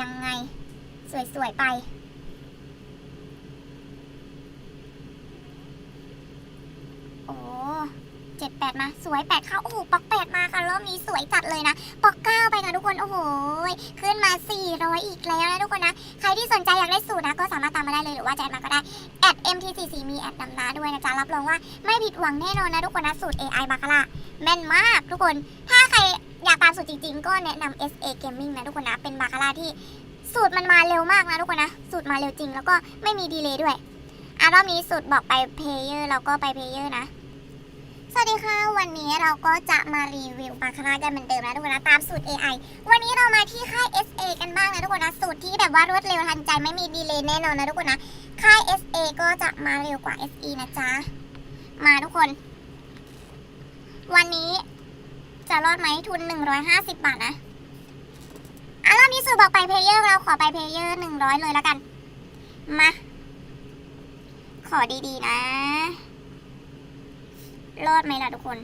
ยังไง สวย ๆ ไป โอ้เจ็ดแปดมา สวยแปดเข้า โอ้โหปอกแปดมาค่ะ รอบนี้สวยจัดเลยนะ ปอกเก้าไปค่ะทุกคน โอ้โห ขึ้นมา400อีกแล้วนะทุกคนนะ ใครที่สนใจอยากได้สูตรนะ ก็สามารถตามมาได้เลยหรือว่าจะแอดมาก็ได้ แอด MT44 มีแอดนำหน้าด้วยนะจ๊ะ รับรองว่าไม่ผิดหวังแน่นอนนะทุกคนนะ สูตร AI บาคาร่าแม่นมากทุกคน ถ้าใครอยากตามสูตร งก็แนะนำ SA Gaming นะทุกคนนะ เป็นบาคาร่าที่สูตรมันมาเร็วมากนะทุกคนนะ สูตรมาเร็วจริง แล้วก็ไม่มีดีเลย์ด้วยอะรอบนี้สูตรบอกไปเพลเยอร์เราก็ไปเพลเยอร์นะ สวัสดีค่ะ วันนี้เราก็จะมารีวิวบาคาร่ากันเหมือนเดิมนะทุกคนนะ ตามสูตร AI วันนี้เรามาที่ค่าย SA กันบ้างนะทุกคนนะ สูตรที่แบบว่ารวดเร็วทันใจไม่มีดีเลย์แน่นอนนะทุกคนนะ ค่าย SA ก็จะมาเร็วกว่า SE นะจ๊ะ มาทุกคนนี้ จะรอดไหมทุน 150 บาทนะอะรอบนี้สื่อบอกไปเพลเยอร์เราขอไปเพลเยอร์100 เลยแล้วกัน มา ขอดีๆนะ รอดไหมล่ะทุกคน